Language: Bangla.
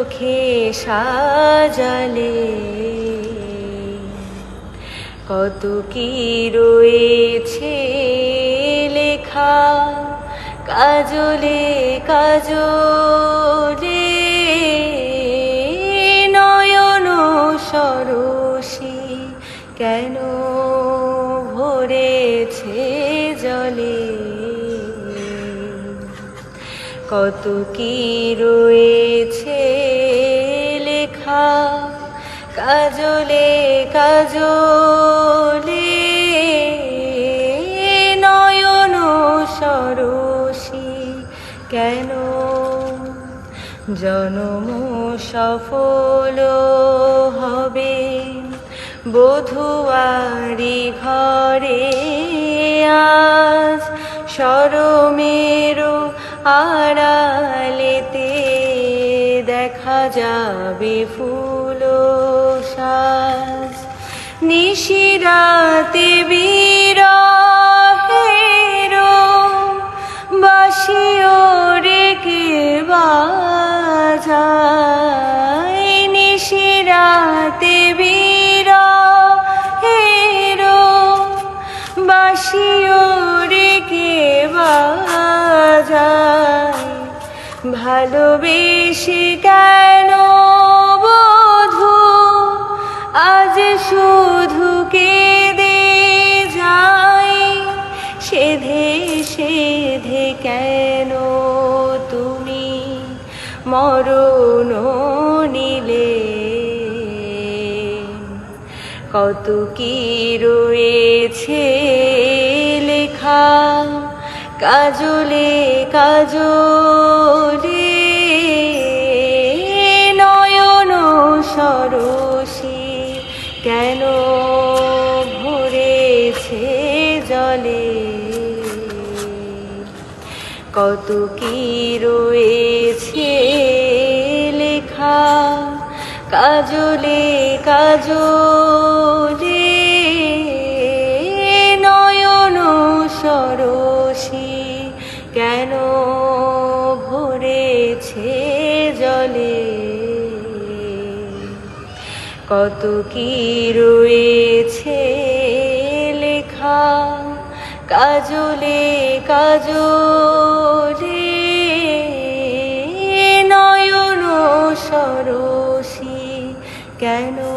চোখে সাজালে। কত কি রয়েছে লেখা? কাজলে কাজলে নয়ন সরসী কেন ভরেছে জলে? কত কি রয়েছে কাজলে কাজলে নয়ন সরসী কেন? জনম সফল হবে বধুয়ারি ঘরে আজ সরমেরও আড়ালেতে দেখা যাবে ফুল সাজ। নিশিরাতে বিরহেরো বাসিও রেখে বাজায়। নিশিরাতে বিরহেরো বাসিও রেখে বাজায়। ভালোবেসে কেন বধু? আজ শুধু কেঁদে যাই সেধে সেধে কেন তুমি? মরণ নিলে। কত কি রয়েছে কাজলে কাজলে নয়ন সরসী কেন ভরেছে জলে? কত কি রয়েছে লেখা? কাজলে কাজলে কেন ভরেছে জলে? কত কি রয়েছে লেখা? কাজলে কাজলে নয়ন সরসী। কেন